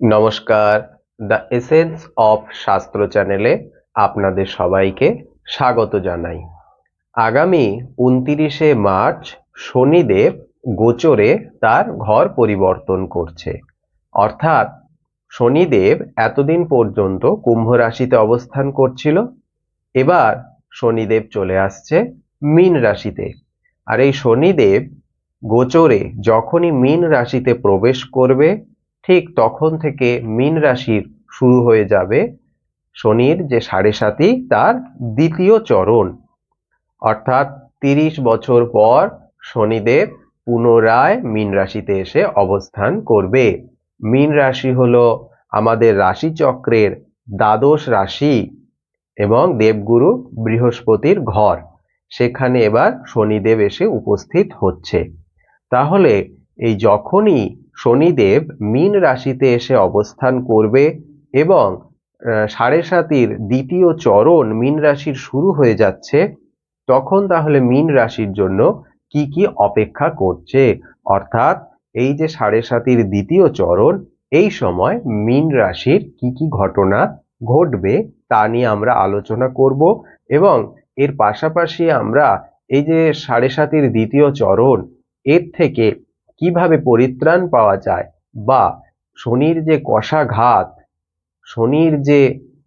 নমস্কার, the essence of শাস্ত্র চ্যানেলে আপনাদের সবাইকে স্বাগত জানাই। আগামী উনতিরিশে মার্চ শনিদেব গোচরে তার ঘর পরিবর্তন করছে। অর্থাৎ শনিদেব এতদিন পর্যন্ত কুম্ভ রাশিতে অবস্থান করছিল, এবার শনিদেব চলে আসছে মীন রাশিতে। আর এই শনিদেব গোচরে যখনই মীন রাশিতে প্রবেশ করবে ঠিক তখন থেকে মীন রাশির শুরু হয়ে যাবে শনির যে সাড়ে সাতই, তার দ্বিতীয় চরণ। অর্থাৎ তিরিশ বছর পর শনিদেব পুনরায় মীন রাশিতে এসে অবস্থান করবে। মীন রাশি হলো আমাদের রাশিচক্রের দ্বাদশ রাশি এবং দেবগুরু বৃহস্পতির ঘর। সেখানে এবার শনিদেব এসে উপস্থিত হচ্ছে। তাহলে এই যখনই শনিদেব মীন রাশিতে এসে অবস্থান করবে এবং সাড়ে সাতির দ্বিতীয় চরণ মীন রাশির শুরু হয়ে যাচ্ছে, তখন তাহলে মীন রাশির জন্য কি কি অপেক্ষা করছে? অর্থাৎ এই যে সাড়ে সাতির দ্বিতীয় চরণ, এই সময় মীন রাশির কি কি ঘটনা ঘটবে তা নিয়ে আমরা আলোচনা করব এবং এর পাশাপাশি আমরা এই যে সাড়ে সাতির দ্বিতীয় চরণ, এর থেকে কীভাবে পরিত্রাণ পাওয়া যায়? বা শনির যে কষাঘাত, শনির যে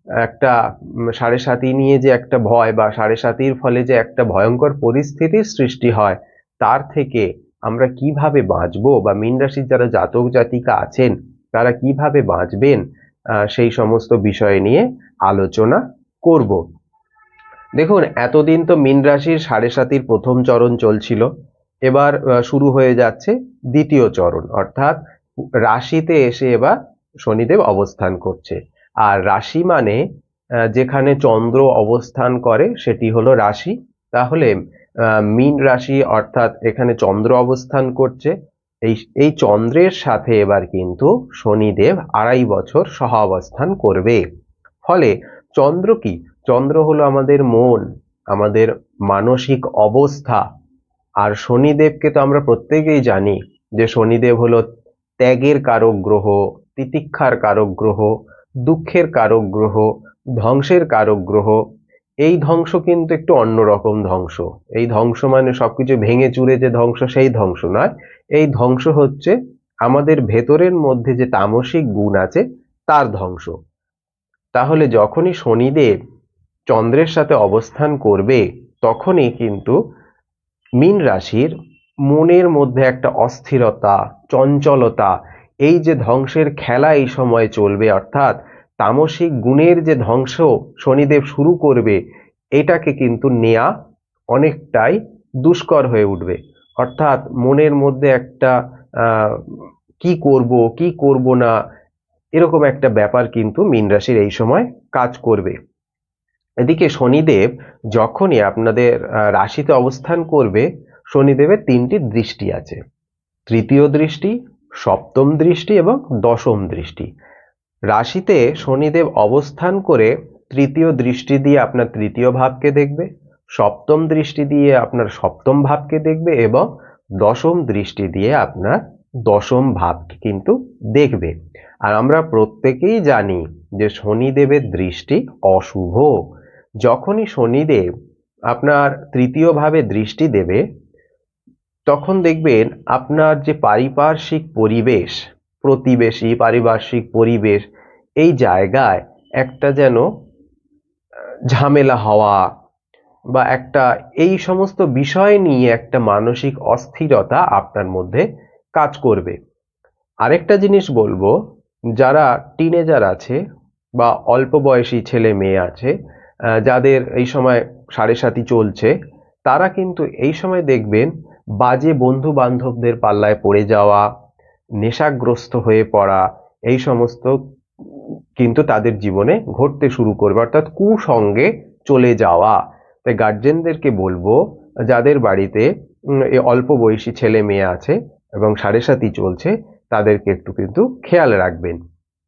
একটা সাড়ে সাতি নিয়ে যে একটা ভয় বা সাড়ে সাতির ফলে যে একটা ভয়ঙ্কর পরিস্থিতির সৃষ্টি হয়, তার থেকে আমরা কীভাবে বাঁচবো? বা মীন রাশির যারা জাতক জাতিকা আছেন, তারা কীভাবে বাঁচবেন? সেই সমস্ত বিষয় নিয়ে আলোচনা করব। দেখুন, এতদিন তো মীন রাশির সাড়ে সাতির প্রথম চরণ চলছিল। এবার শুরু হয়ে যাচ্ছে দ্বিতীয় চরণ। অর্থাৎ রাশিতে এসে এবার শনিদেব অবস্থান করছে। আর রাশি মানে যেখানে চন্দ্র অবস্থান করে সেটি হলো রাশি। তাহলে মীন রাশি অর্থাৎ এখানে চন্দ্র অবস্থান করছে। এই এই চন্দ্রের সাথে এবার কিন্তু শনিদেব আড়াই বছর সহ অবস্থান করবে। ফলে চন্দ্র কি? চন্দ্র হলো আমাদের মন, আমাদের মানসিক অবস্থা। আর শনিদেবকে তো আমরা প্রত্যেকেই জানি যে শনিদেব হলো ত্যাগের কারক গ্রহ, তিতিক্ষার কারক গ্রহ, দুঃখের কারক গ্রহ, ধ্বংসের কারক গ্রহ। এই ধ্বংস কিন্তু একটু অন্যরকম ধ্বংস। এই ধ্বংস মানে সবকিছু ভেঙে চুরে যে ধ্বংস, সেই ধ্বংস নয়। এই ধ্বংস হচ্ছে আমাদের ভেতরের মধ্যে যে তামসিক গুণ আছে, তার ধ্বংস। তাহলে যখনই শনিদেব চন্দ্রের সাথে অবস্থান করবে, তখনই কিন্তু মীন রাশির মনের মধ্যে একটা অস্থিরতা, চঞ্চলতা, এই যে ধ্বংসের খেলা এই সময় চলবে, অর্থাৎ তামসিক গুণের যে ধ্বংস শনিদেব শুরু করবে, এটাকে কিন্তু নেয়া অনেকটাই দুষ্কর হয়ে উঠবে। অর্থাৎ মনের মধ্যে একটা কি করব কি করব না, এরকম একটা ব্যাপার কিন্তু মীন রাশির এই সময় কাজ করবে। এদিকে শনিদেব যখনই আপনাদের রাশিতে অবস্থান করবে, শনিদেবের তিনটি দৃষ্টি আছে। তৃতীয় দৃষ্টি, সপ্তম দৃষ্টি এবং দশম দৃষ্টি। রাশিতে শনিদেব অবস্থান করে তৃতীয় দৃষ্টি দিয়ে আপনার তৃতীয় ভাবকে দেখবে, সপ্তম দৃষ্টি দিয়ে আপনার সপ্তম ভাবকে দেখবে এবং দশম দৃষ্টি দিয়ে আপনার দশম ভাবকে কিন্তু দেখবে। আর আমরা প্রত্যেকেই জানি যে শনিদেবের দৃষ্টি অশুভ। যখনই শনিদেব আপনার তৃতীয়ভাবে দৃষ্টি দেবে, তখন দেখবেন আপনার যে পারিপার্শ্বিক পরিবেশ, প্রতিবেশী, পারিপার্শ্বিক পরিবেশ, এই জায়গায় একটা যেন ঝামেলা হওয়া বা একটা এই সমস্ত বিষয় নিয়ে একটা মানসিক অস্থিরতা আপনার মধ্যে কাজ করবে। আরেকটা জিনিস বলব, যারা টিনেজার আছে বা অল্প বয়সী ছেলে মেয়ে আছে যাদের এই সময় সাড়ে সাতি চলছে, তারা কিন্তু এই সময় দেখবেন বাজে বন্ধু বান্ধবদের পাল্লায় পড়ে যাওয়া, নেশাগ্রস্ত হয়ে পড়া, এই সমস্ত কিন্তু তাদের জীবনে ঘটতে শুরু করবে, অর্থাৎ কুসঙ্গে চলে যাওয়া। তাই গার্জেনদেরকে বলব, যাদের বাড়িতে অল্প বয়সী ছেলে মেয়ে আছে এবং সাড়ে সাতি চলছে, তাদেরকে একটু কিন্তু খেয়াল রাখবেন।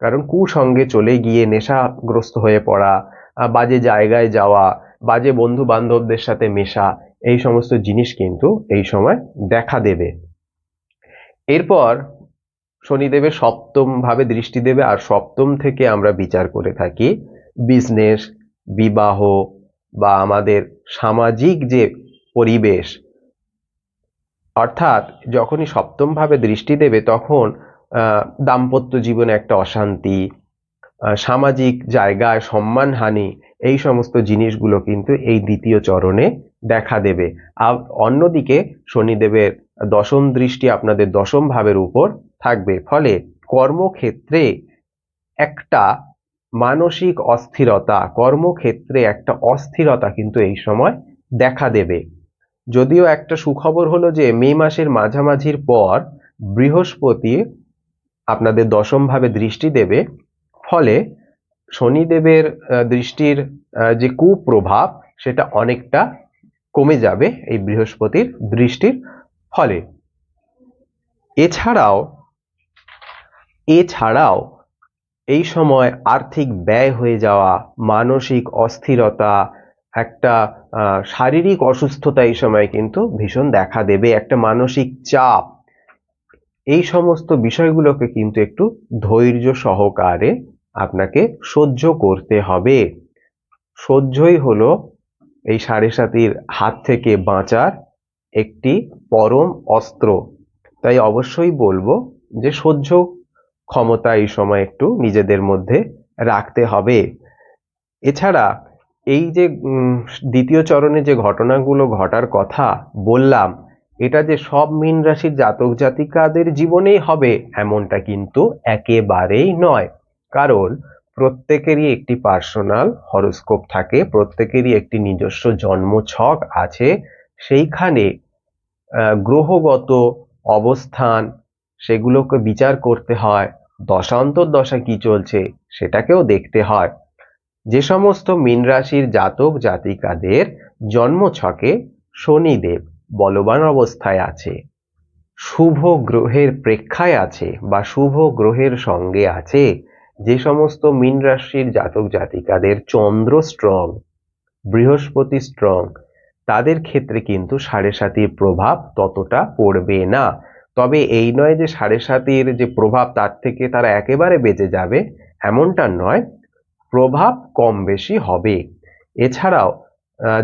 কারণ কুসঙ্গে চলে গিয়ে নেশাগ্রস্ত হয়ে পড়া বাজে জায়গায় যাওয়া, বাজে বন্ধু বান্ধবদের সাথে মেশা, এই সমস্ত জিনিস কিন্তু এই সময় দেখা দেবে। এরপর শনিদেবের সপ্তম ভাবে দৃষ্টি দেবে আর সপ্তম থেকে আমরা বিচার করে থাকি বিজনেস, বিবাহ বা আমাদের সামাজিক যে পরিবেশ। অর্থাৎ যখনই সপ্তম ভাবে দৃষ্টি দেবে তখন দাম্পত্য জীবনে একটা অশান্তি সামাজিক জায়গায় সম্মানহানি, এই সমস্ত জিনিসগুলো কিন্তু এই দ্বিতীয় চরণে দেখা দেবে। আর অন্যদিকে শনিদেবের দশম দৃষ্টি আপনাদের দশম ভাবের উপর থাকবে। ফলে কর্মক্ষেত্রে একটা মানসিক অস্থিরতা, কর্মক্ষেত্রে একটা অস্থিরতা কিন্তু এই সময় দেখা দেবে। যদিও একটা সুখবর হলো যে মে মাসের মাঝামাঝির পর বৃহস্পতি আপনাদের দশম ভাবে দৃষ্টি দেবে ফলে শনিদেবের দৃষ্টির যে কুপ্রভাব, সেটা অনেকটা কমে যাবে এই বৃহস্পতির দৃষ্টির ফলে। এছাড়াও এছাড়াও এই সময় আর্থিক ব্যয় হয়ে যাওয়া, মানসিক অস্থিরতা, একটা শারীরিক অসুস্থতা এই সময় কিন্তু ভীষণ দেখা দেবে, একটা মানসিক চাপ। এই সমস্ত বিষয়গুলোকে কিন্তু একটু ধৈর্য সহকারে আপনাকে সহ্য করতে হবে। সহ্যই হলো এই সাড়ে সাতির হাত থেকে বাঁচার একটি পরম অস্ত্র। তাই অবশ্যই বলব যে সহ্য ক্ষমতা এই সময় একটু নিজেদের মধ্যে রাখতে হবে। এছাড়া এই যে দ্বিতীয় চরণে যে ঘটনাগুলো ঘটার কথা বললাম, এটা যে সব মীন রাশির জাতক জাতিকাদের জীবনেই হবে, এমনটা কিন্তু একেবারেই নয়। কারণ প্রত্যেকেরই একটি পার্সোনাল হরোস্কোপ থাকে, প্রত্যেকেরই একটি নিজস্ব জন্মছক আছে। সেইখানে গ্রহগত অবস্থান, সেগুলোকে বিচার করতে হয় দশান্তর দশা কি চলছে সেটাকেও দেখতে হয়। যে সমস্ত মীন রাশির জাতক জাতিকাদের জন্মছকে শনিদেব বলবান অবস্থায় আছে, শুভ গ্রহের প্রেক্ষায় আছে বা শুভ গ্রহের সঙ্গে আছে। যে সমস্ত মীন রাশির জাতক জাতিকাদের চন্দ্র স্ট্রং বৃহস্পতি স্ট্রং তাদের ক্ষেত্রে কিন্তু সাড়ে সাতির প্রভাব ততটা পড়বে না। তবে এই নয় যে সাড়ে সাতির যে প্রভাব, তার থেকে তারা একেবারে বেঁচে যাবে এমনটা নয়। প্রভাব কম বেশি হবে। এছাড়াও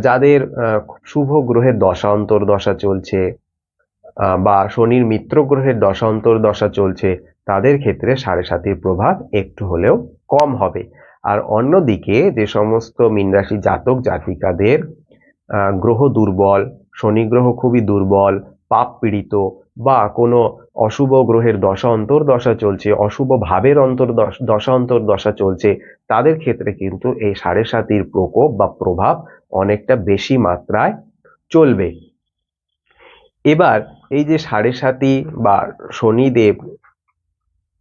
যাদের শুভ গ্রহের দশা অন্তর্দশা চলছে বা শনির মিত্র গ্রহের দশা অন্তর্দশা চলছে তাদের ক্ষেত্রে সাড়ে সাতির প্রভাব একটু হলেও কম হবে। আর অন্যদিকে যে সমস্ত মীন রাশি জাতক জাতিকাদের গ্রহ দুর্বল, শনি গ্রহ খুবই দুর্বল, পাপ পীড়িত বা কোনো অশুভ গ্রহের দশা অন্তর্দশা চলছে, অশুভ ভাবের অন্তর্দশ, দশা অন্তর্দশা চলছে, তাদের ক্ষেত্রে কিন্তু এই সাড়ে সাতির প্রকোপ বা প্রভাব অনেকটা বেশি মাত্রায় চলবে। এবার এই যে সাড়ে সাতি বা শনিদেব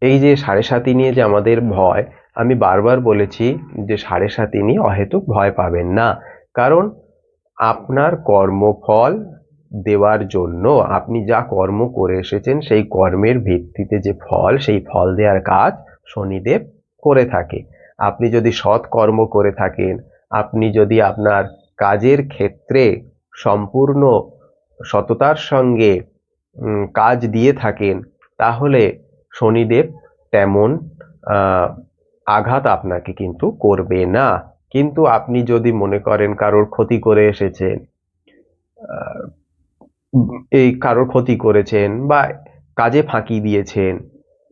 এই যে সাড়ে সাতি নিয়ে যে আমাদের ভয়, আমি বারবার বলেছি যে সাড়ে সাতি নিয়ে অহেতুক ভয় পাবেন না। কারণ আপনার কর্মফল দেওয়ার জন্য আপনি যা কর্ম করে এসেছেন, সেই কর্মের ভিত্তিতে যে ফল, সেই ফল দেওয়ার কাজ শনিদেব করে থাকে। আপনি যদি সৎ কর্ম করে থাকেন, আপনি যদি আপনার কাজের ক্ষেত্রে সম্পূর্ণ সততার সঙ্গে কাজ দিয়ে থাকেন, তাহলে শনিদেব তেমন আঘাত আপনাকে কিন্তু করবে না। কিন্তু আপনি যদি মনে করেন কারোর ক্ষতি করে এসেছেন এই কারোর ক্ষতি করেছেন বা কাজে ফাঁকি দিয়েছেন,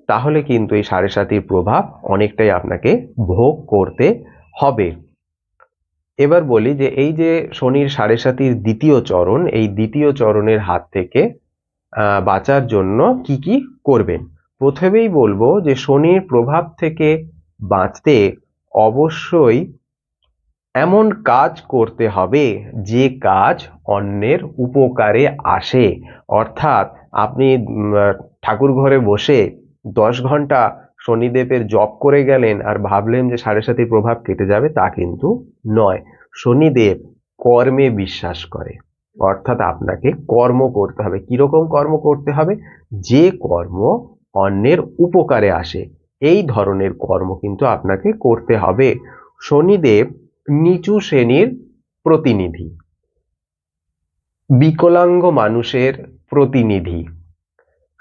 তাহলে কিন্তু এই সাড়ে সাতির প্রভাব অনেকটাই আপনাকে ভোগ করতে হবে। এবার বলি যে এই যে শনির সাড়ে সাতির দ্বিতীয় চরণ, এই দ্বিতীয় চরণের হাত থেকে বাঁচার জন্য কি কি করবেন? প্রথমেই বলব যে শনির প্রভাব থেকে বাঁচতে অবশ্যই এমন কাজ করতে হবে যে কাজ অন্যের উপকারে আসে। অর্থাৎ আপনি ঠাকুর ঘরে বসে দশ ঘণ্টা শনিদেবের জপ করে গেলেন আর ভাবলেন যে সাড়ে সাতির প্রভাব কেটে যাবে, তা কিন্তু নয়। শনিদেব কর্মে বিশ্বাস করে। অর্থাৎ আপনাকে কর্ম করতে হবে। কীরকম কর্ম করতে হবে? যে কর্ম অন্যের উপকারে আসে। এই ধরনের কর্ম কিন্তু আপনাকে করতে হবে। শনিদেব নিচু শ্রেণির প্রতিনিধি। বিকলাঙ্গ মানুষের প্রতিনিধি।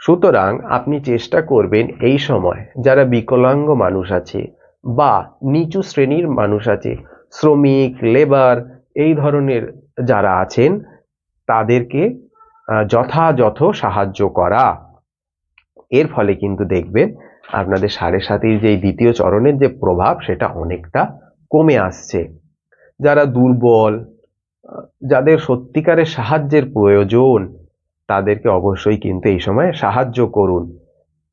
সুতরাং আপনি চেষ্টা করবেন এই সময় যারা বিকলাঙ্গ মানুষ আছে বা নিচু শ্রেণির মানুষ আছে, শ্রমিক, লেবার, এই ধরনের যারা আছেন, তাদেরকে যথাযথ সাহায্য করা। এর ফলে কিন্তু দেখবেন আপনাদের সাড়ে সাতির যে দ্বিতীয় চরণের যে প্রভাব, সেটা অনেকটা কমে আসছে। যারা দুর্বল, যাদের সত্যিকারের সাহায্যের প্রয়োজন, তাদেরকে অবশ্যই কিন্তু এই সময় সাহায্য করুন।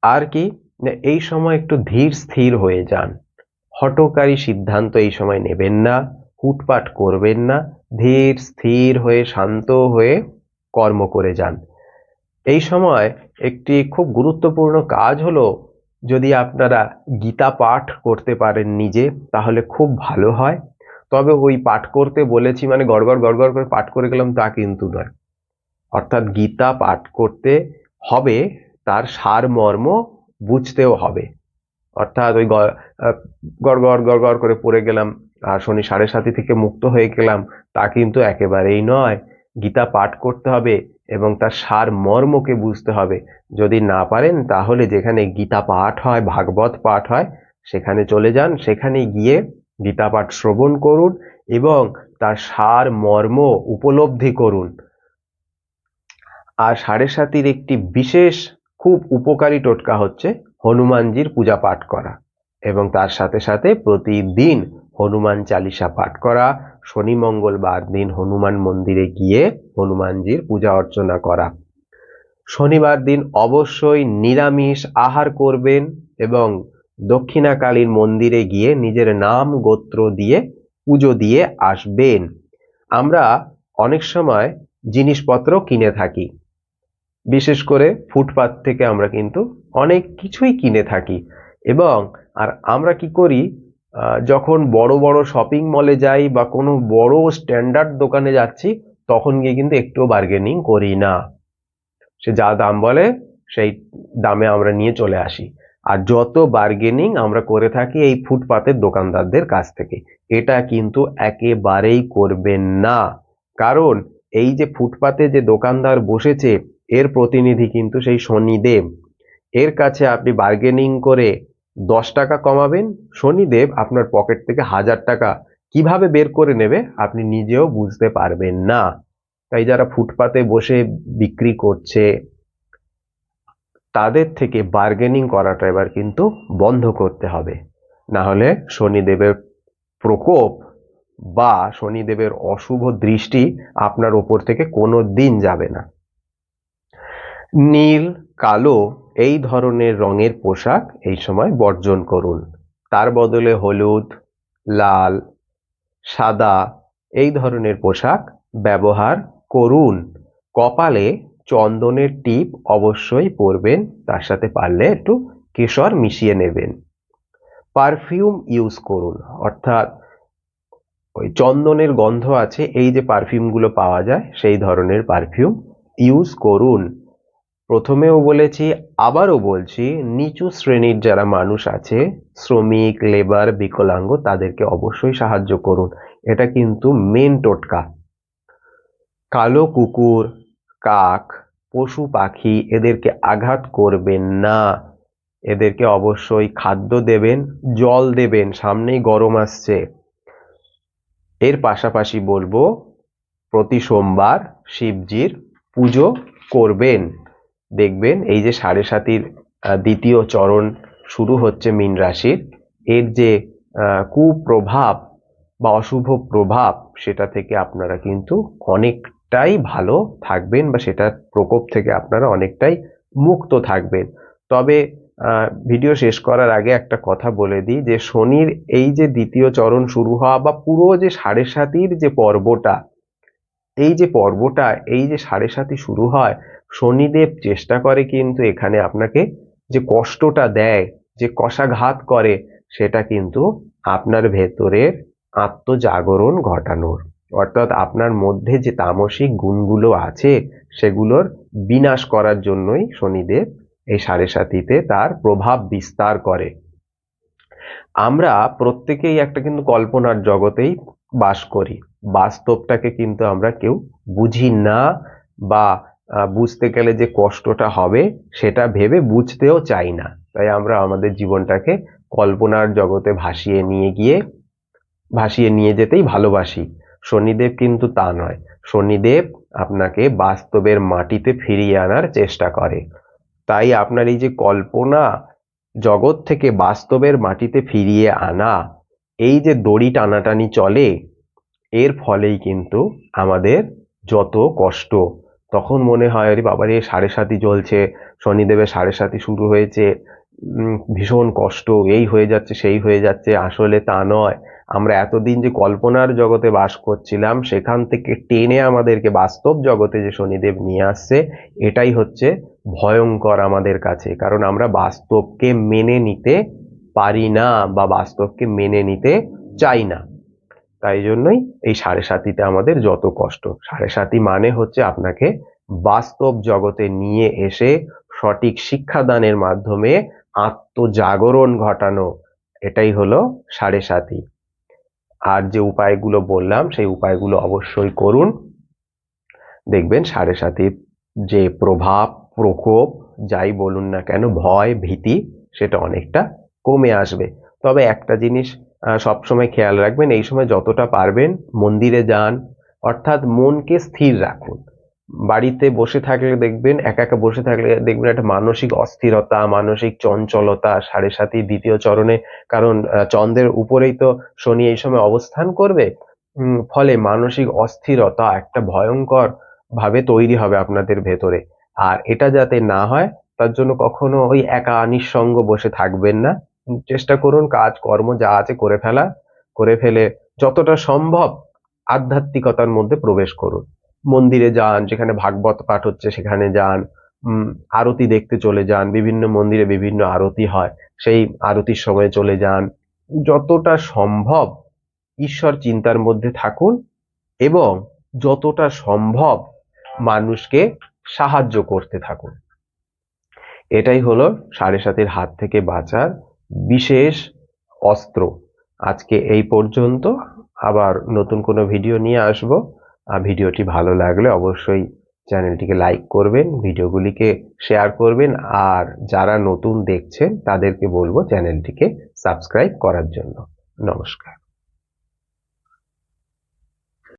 আর কি এই সময় একটু ধীর স্থির হয়ে যান। হটকারী সিদ্ধান্ত এই সময় নেবেন না, হুটপাট করবেন না, ধীর স্থির হয়ে, শান্ত হয়ে কর্ম করে যান। এই সময় একটি খুব গুরুত্বপূর্ণ কাজ হলো যদি আপনারা গীতা পাঠ করতে পারেন নিজে, তাহলে খুব ভালো হয়। তবে ওই পাঠ করতে বলেছি মানে গড়গড় গড়গড় করে পাঠ করে গেলাম তা কিন্তু নয়। অর্থাৎ গীতা পাঠ করতে হবে, তার সারমর্ম বুঝতেও হবে। অর্থাৎ ওই গড়গড় গড়গড় করে পড়ে গেলাম, আর শনি সাড়ে সাতি থেকে মুক্ত হয়ে গেলাম, তা কিন্তু একেবারেই নয়। গীতা পাঠ করতে হবে এবং তার সার মর্মকে বুঝতে হবে। যদি না পারেন, তাহলে যেখানে গীতা পাঠ হয়, ভাগবত পাঠ হয়, সেখানে চলে যান। সেখানে গিয়ে গীতা পাঠ শ্রবণ করুন এবং তার সার মর্ম উপলব্ধি করুন। আর সাড়ে সাতির একটি বিশেষ, খুব উপকারী টোটকা হচ্ছে হনুমানজির পূজা পাঠ করা এবং তার সাথে সাথে প্রতিদিন হনুমান চালিসা পাঠ করা শনি মঙ্গলবার দিন হনুমান মন্দিরে গিয়ে হনুমানজির পূজা অর্চনা করা। শনিবার দিন অবশ্যই নিরামিষ আহার করবেন এবং দক্ষিণাকালীর মন্দিরে গিয়ে নিজের নাম গোত্র দিয়ে পুজো দিয়ে আসবেন। আমরা অনেক সময় জিনিসপত্র কিনে থাকি। বিশেষ করে ফুটপাত থেকে আমরা কিন্তু অনেক কিছুই কিনে থাকি। এবং আর আমরা কি করি? যখন বড় বড় শপিং মলে যাই বা কোনো বড় স্ট্যান্ডার্ড দোকানে যাচ্ছি, তখন গিয়ে কিন্তু একটুও বার্গেনিং করি না। সে যা দাম বলে, সেই দামে আমরা নিয়ে চলে আসি। আর যত বার্গেনিং আমরা করে থাকি এই ফুটপাতের দোকানদারদের কাছ থেকে, এটা কিন্তু একেবারেই করবেন না। কারণ এই যে ফুটপাতে যে দোকানদার বসেছে, এর প্রতিনিধি কিন্তু সেই শনিদেব। এর কাছে আপনি বার্গেনিং করে দশ টাকা কমাবেন, শনিদেব আপনার পকেট থেকে হাজার টাকা কীভাবে বের করে নেবে আপনি নিজেও বুঝতে পারবেন না। তাই যারা ফুটপাতে বসে বিক্রি করছে, তাদের থেকে বার্গেনিং করাটা এবার কিন্তু বন্ধ করতে হবে। না হলে শনিদেবের প্রকোপ বা শনিদেবের অশুভ দৃষ্টি আপনার ওপর থেকে কোনো দিন যাবে না। নীল, কালো এই ধরনের রঙের পোশাক এই সময় বর্জন করুন। তার বদলে হলুদ, লাল, সাদা এই ধরনের পোশাক ব্যবহার করুন। কপালে চন্দনের টিপ অবশ্যই পরবেন, তার সাথে পারলে একটু কেশর মিশিয়ে নেবেন। পারফিউম ইউজ করুন, অর্থাৎ ওই চন্দনের গন্ধ আছে, এই যে পারফিউমগুলো পাওয়া যায়, সেই ধরনের পারফিউম ইউজ করুন। প্রথমেও বলেছি, আবারও বলছি, নিচু শ্রেণির যারা মানুষ আছে, শ্রমিক, লেবার, বিকলাঙ্গ, তাদেরকে অবশ্যই সাহায্য করুন। এটা কিন্তু মেন টোটকা। কালো কুকুর, কাক, পশু পাখি এদেরকে আঘাত করবেন না। এদেরকে অবশ্যই খাদ্য দেবেন, জল দেবেন, সামনেই গরম আসছে। এর পাশাপাশি বলব, প্রতি সোমবার শিবজির পুজো করবেন। দেখবেন, এই যে সাড়ে সাতির দ্বিতীয় চরণ শুরু হচ্ছে মীন রাশির, এর যে কুপ্রভাব বা অশুভ প্রভাব সেটা থেকে আপনারা কিন্তু অনেকটাই ভালো থাকবেন বা সেটার প্রকোপ থেকে আপনারা অনেকটাই মুক্ত থাকবেন। তবে ভিডিও শেষ করার আগে একটা কথা বলে দিই যে, শনির এই যে দ্বিতীয় চরণ শুরু হওয়া বা পুরো যে সাড়ে সাতির যে পর্বটা, এই যে পর্বটা, এই যে সাড়ে সাতি শুরু হয় শনিদেব চেষ্টা করে কিন্তু এখানে আপনাকে যে কষ্টটা দেয়, যে কষাঘাত করে, সেটা কিন্তু আপনার ভেতরের আত্মজাগরণ ঘটানোর। অর্থাৎ আপনার মধ্যে যে তামসিক গুণগুলো আছে, সেগুলোর বিনাশ করার জন্যই শনিদেব এই সাড়ে সাতিতে তার প্রভাব বিস্তার করে। আমরা প্রত্যেকেই একটা কিন্তু কল্পনার জগতেই বাস করি। বাস্তবটাকে কিন্তু আমরা কেউ বুঝি না বা বুঝতে গেলে যে কষ্টটা হবে, সেটা ভেবে বুঝতেও চাই না। তাই আমরা আমাদের জীবনটাকে কল্পনার জগতে ভাসিয়ে নিয়ে গিয়ে, ভাসিয়ে নিয়ে যেতেই ভালোবাসি। শনিদেব কিন্তু তা নয়। শনিদেব আপনাকে বাস্তবের মাটিতে ফিরিয়ে আনার চেষ্টা করে। তাই আপনার এই যে কল্পনা জগৎ থেকে বাস্তবের মাটিতে ফিরিয়ে আনা, এই যে দড়ি টানাটানি চলে, এর ফলেই কিন্তু আমাদের যত কষ্ট তখন মনে হয়, আরে বাবারে সাড়ে সাতি চলছে শনিদেবের সাড়ে সাতি শুরু হয়েছে। ভীষণ কষ্ট, এই হয়ে যাচ্ছে, সেই হয়ে যাচ্ছে। আসলে তা নয়। আমরা এতদিন যে কল্পনার জগতে বাস করছিলাম, সেখান থেকে টেনে আমাদেরকে বাস্তব জগতে যে শনিদেব নিয়ে আসছে, এটাই হচ্ছে ভয়ঙ্কর আমাদের কাছে। কারণ আমরা বাস্তবকে মেনে নিতে পারি না বা বাস্তবকে মেনে নিতে চাই না। তাই জন্যই এই সাড়ে সাতিতে আমাদের যত কষ্ট। সাড়ে সাতি মানে হচ্ছে আপনাকে বাস্তব জগতে নিয়ে এসে সঠিক শিক্ষাদানের মাধ্যমে আত্মজাগরণ ঘটানো, এটাই হলো সাড়ে সাতি। আর যে উপায়গুলো বললাম, সেই উপায়গুলো অবশ্যই করুন। দেখবেন সাড়ে সাতির যে প্রভাব, প্রকোপ, যাই বলুন না কেন, ভয়, ভীতি, সেটা অনেকটা কমে আসবে। তবে একটা জিনিস সবসময় খেয়াল রাখবেন, এই সময় যতটা পারবেন মন্দিরে যান, অর্থাৎ মনকে স্থির রাখুন। বাড়িতে বসে থাকলে দেখবেন, একা একা বসে থাকলে দেখবেন একটা মানসিক অস্থিরতা, মানসিক চঞ্চলতা সাড়ে সাতি দ্বিতীয় চরণে। কারণ চন্দ্রের উপরেই তো শনি এই সময় অবস্থান করবে। ফলে মানসিক অস্থিরতা একটা ভয়ঙ্কর ভাবে তৈরি হবে আপনাদের ভেতরে। আর এটা যাতে না হয়, তার জন্য কখনো ওই একা নিঃসঙ্গ বসে থাকবেন না। চেষ্টা করুন, কাজ, কর্ম যা আছে করে ফেলা, করে ফেলে যতটা সম্ভব আধ্যাত্মিকতার মধ্যে প্রবেশ করুন। মন্দিরে যান, যেখানে ভাগবত পাঠ হচ্ছে সেখানে যান আরতি দেখতে চলে যান, বিভিন্ন মন্দিরে বিভিন্ন আরতি হয়, সেই আরতির সময় চলে যান। যতটা সম্ভব ঈশ্বর চিন্তার মধ্যে থাকুন এবং যতটা সম্ভব মানুষকে সাহায্য করতে থাকুন। এটাই হলো সাড়ে সাতের হাত থেকে বাঁচার বিশেষ অস্ত্র। আজকে এই পর্যন্ত। আবার নতুন কোনো ভিডিও নিয়ে আসব। আর ভিডিওটি ভালো লাগলে অবশ্যই চ্যানেলটিকে লাইক করবেন, ভিডিওগুলিকে শেয়ার করবেন। আর যারা নতুন দেখছেন, তাদেরকে বলব চ্যানেলটিকে সাবস্ক্রাইব করার জন্য। নমস্কার।